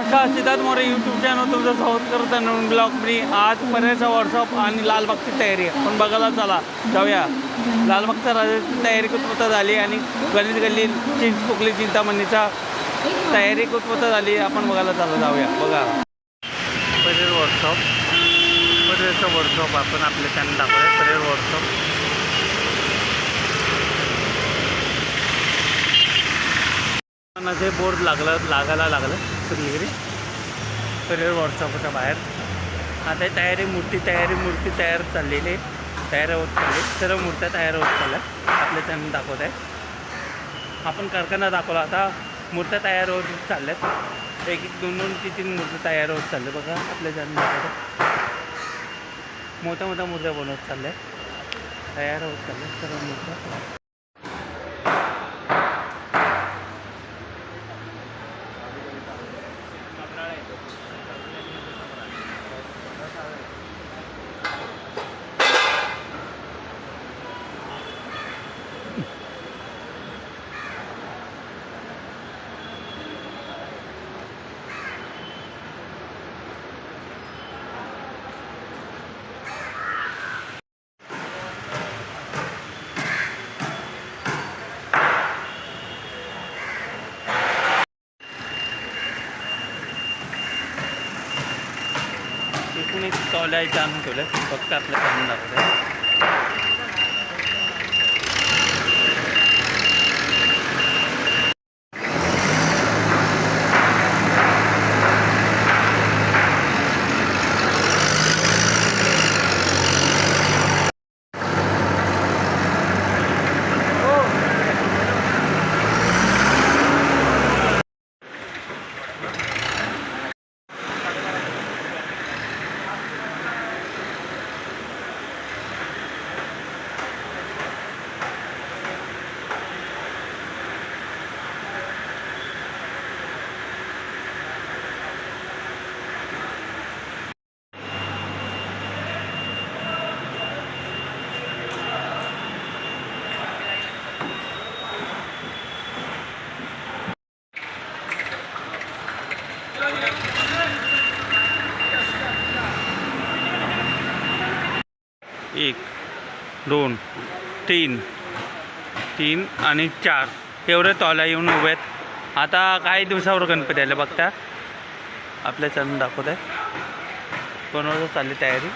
नमस्कार Siddharth More YouTube channel तुमचं स्वागत करत आहे नवीन ब्लॉग मी. आज पर्यायचा व्हॉट्सअप आणि लालबागची तयारी आपण बघायला चला जाऊया. लालबागच्या राजाची तयारी कुतपत झाली आणि गणित गल्ली चिंच फुकली चिंतामणीचा तयारी कुतपत झाली. आपण बघायला चला जाऊया. बघा. परेर व्हॉट्सअप परेरचं व्हॉट्सअप आपण आपले चॅनल दाखवले परेर व्हॉट्सअप जे बोर्ड लागलं लागायला लागलं. सगळीकडे करिअर व्हॉट्सअपच्या बाहेर. आता तयारी मूर्ती तयारी मूर्ती तयार चाललेली आहे. तयार होत चालली सर्व मूर्त्या तयार होत चालल्या आपल्या चॅनल दाखवत आहे. आपण कारखाना दाखवला. आता मूर्त्या तयार होत चालल्यात एक एक दोन दोन तीन तीन मूर्ती तयार होत चालल्या बघा आपल्या चॅनल दाखवत मोठ्या मोठ्या मूर्त्या बनवत चालल्या तयार होत चालल्या सर्व मूर्त्या. एकूण एक टॉल्या इथं आणून ठेवलं फक्त आपल्या चॅनल दाखवत आहे एक दोन तीन. तीन आणि चार. एवढे तॉला येऊन उभे आहेत. आता काही दिवसावर गणपती आले बघता. आपल्या चॅनल दाखवत आहे कोणावर चालली तयारी.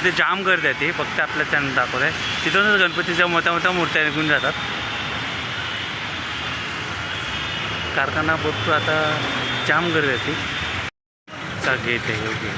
तिथे जाम गर्दी आहे ती. फक्त आपल्या त्यांना दाखवत आहे. तिथूनच गणपतीच्या मोठ्या मोठ्या मूर्त्या निघून जातात. कारखाना भरपूर आता जाम गर्दी आहे ती. चा आहे योग्य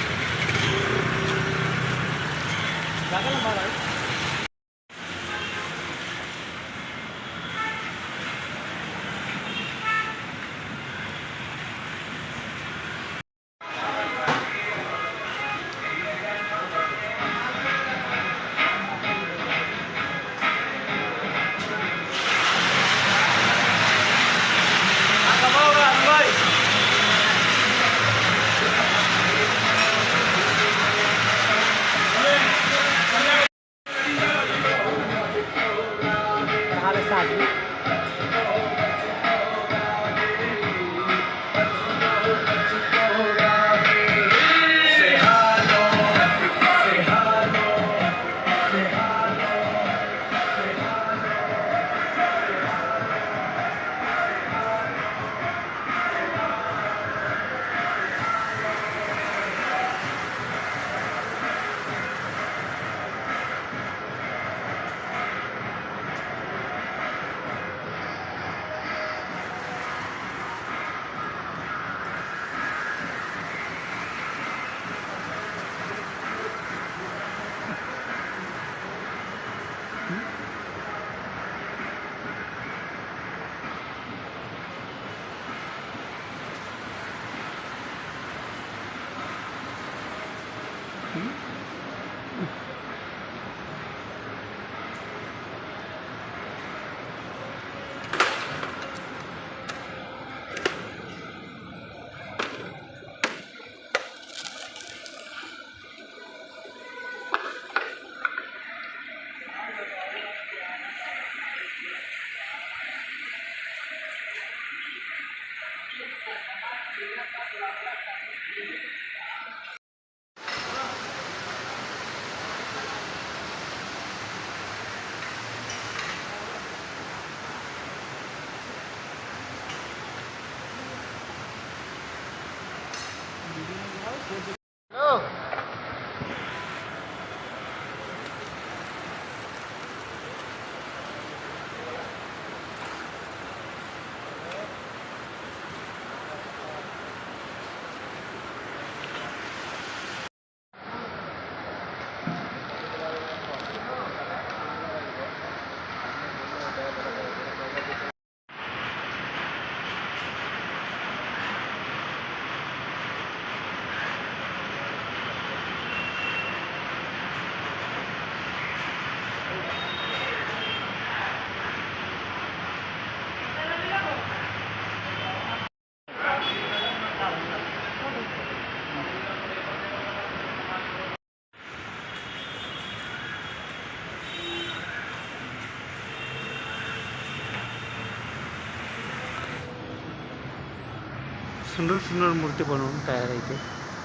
सुंदर सुंदर मूर्ती बनवून तयार आहे इथे.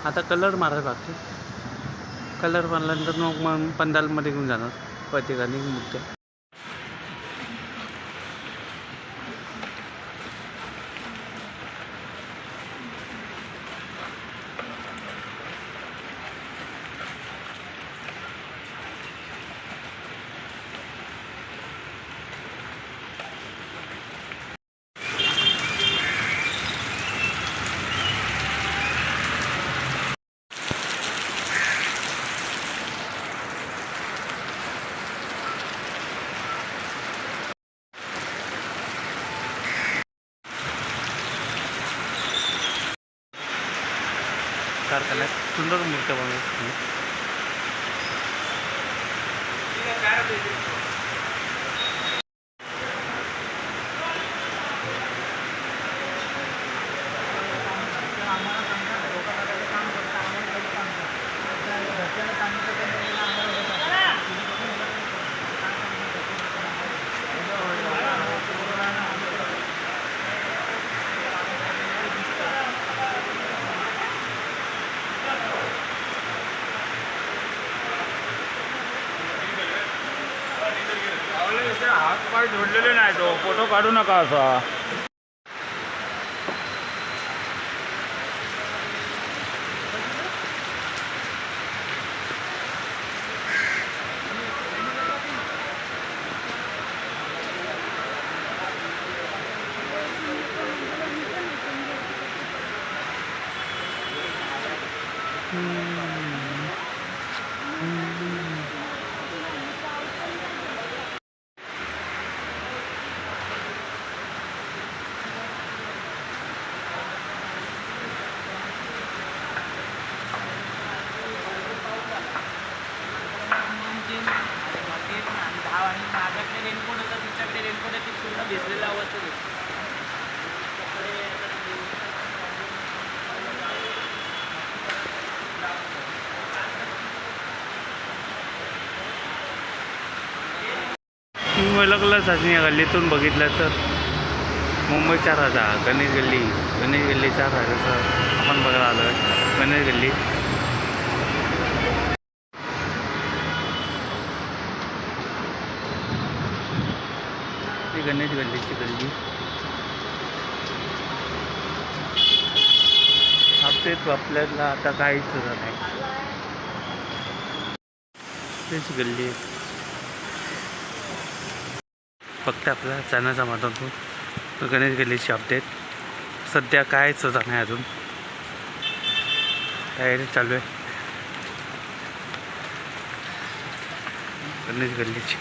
आता कलर मारायला बाकी कलर मारल्यानंतर मग मग पंडालमध्ये घेऊन जाणार. प्रत्येकाने मूर्त्या कारखान्यात सुंदर मूर्त्या बनवतात हात पाय जोडलेले नाही तो फोटो काढू नका असा माझ्याकडे रेनकोट होता तिच्याकडे रेनकोट आहे ती पूर्ण भिजलेल्या अवस्थेत होती. तुम्ही ओळखलं चाचणी या गल्लीतून बघितलं तर मुंबई चार राजा गणेश गल्ली गणेश गल्ली चार राजाचं आपण बघायला आलो गणेश गल्ली. गणेश गल्लीची गल्ली. आपले आपल्याला आता काहीच सुद्धा नाही. तेच गल्ली आहे. फक्त आपला जाण्याचा माध्यमातून गणेश गल्लीची अपडेट सध्या कायच सुद्धा नाही अजून. तयारी चालू आहे. गणेश गल्लीची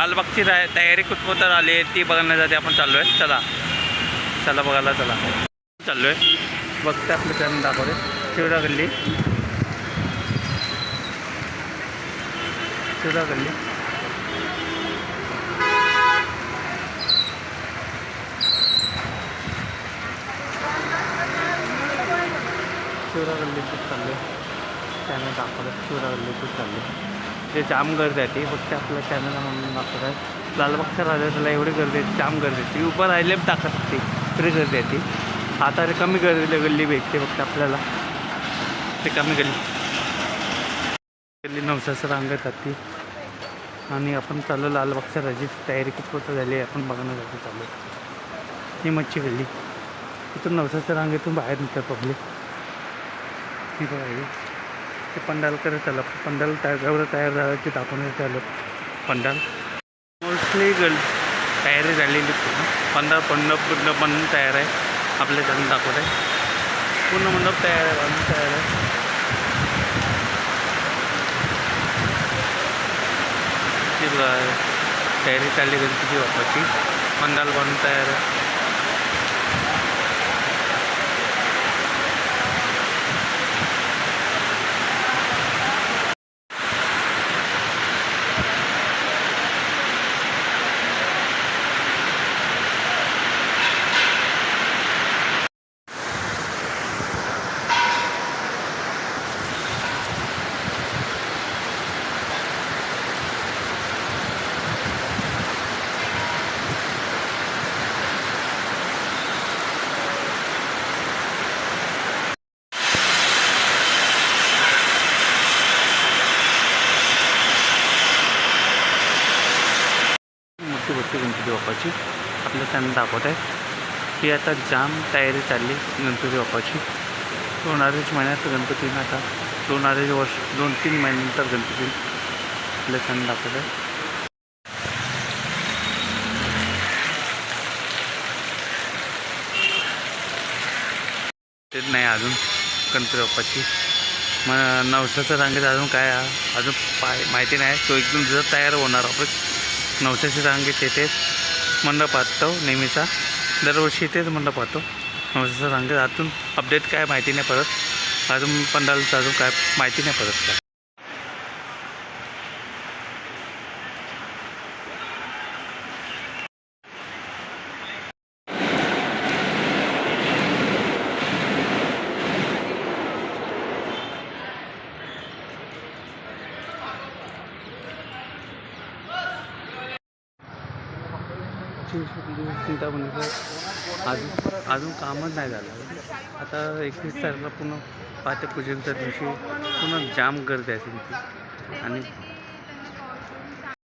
लालबागची राय तयारी कुठपर्यंत आली आहे. ती बघण्यासाठी आपण चाललो आहे चला. चला बघायला चला. चाललो आहे बघते आपलं त्यांना दाखवले शिवरा गल्ली. शिवरा गल्ली. शिवरा गल्लीतच चाललो आहे. चॅनल दाखवलं शिवरा गल्लीतच चाललो आहे. ते जाम गर्दी आहे ती फक्त आपल्या कॅमेरा म्हणून दाखवत आहे. लालबागच्या राजाला एवढी गर्दी आहे जाम गर्दी आहे. ती उभं राहिले दाखवत ती. एवढी गर्दी आहे ती. आता रिकामी गर्दी गल्ली भेटते फक्त आपल्याला. रिकामी गल्ली. गल्ली नवसाचं रांग येतात ती. आणि आपण चाललो लालबागच्या राजाची तयारी खूप मोठं झाली आहे. आपण बघण्यासाठी चाललो. ही मच्छी गल्ली. इथून नवसाच्या रांगेतून बाहेर निघतात पब्लिक ठीक आहे ते पंडाल करत आलं पंडाल तयार एवढं तयार झालं की दाखवण्यात आलं पंडाल. मोस्टली गल तयारी झालेली पूर्ण. पंडाल पंड पूर्ण पण तयार आहे. आपल्या त्यांनी दाखवत आहे. पूर्ण मंडप तयार आहे बांधून तयार आहे. ती तयारी चालली गणपती बाप्पाची. पंडाल बनून तयार आहे. मोठी गणपती बाप्पाची. आपल्या त्यांना दाखवत आहे. की आता जाम तयारी चालली गणपती बाप्पाची. दोन अडीच महिन्यात गणपतीनं आता दोन अडीच वर्ष दोन तीन महिन्यानंतर गणपती आपल्या त्यांना दाखवत आहे. तेच नाही अजून गणपती बाप्पाची. मग नवसाचं रांगेत अजून काय आहे? अजून पाय माहिती नाही. तो एकदम जर तयार होणार आपण नवसाची रांगेत तेथेच मंडप पाहतो नेहमीचा. दरवर्षी इथेच मंडप पाहतो. नवसाच्या रांगेत. अजून अपडेट काय माहिती नाही परत अजून पंडालचं अजून काय माहिती नाही पडत. काय चिंतामणीचं म्हणजे अजून अजून कामच नाही झालं. आता एकवीस तारखेला पुन्हा पाठपूजनच्या दिवशी पुन्हा जाम गर्दी आहे ती आणि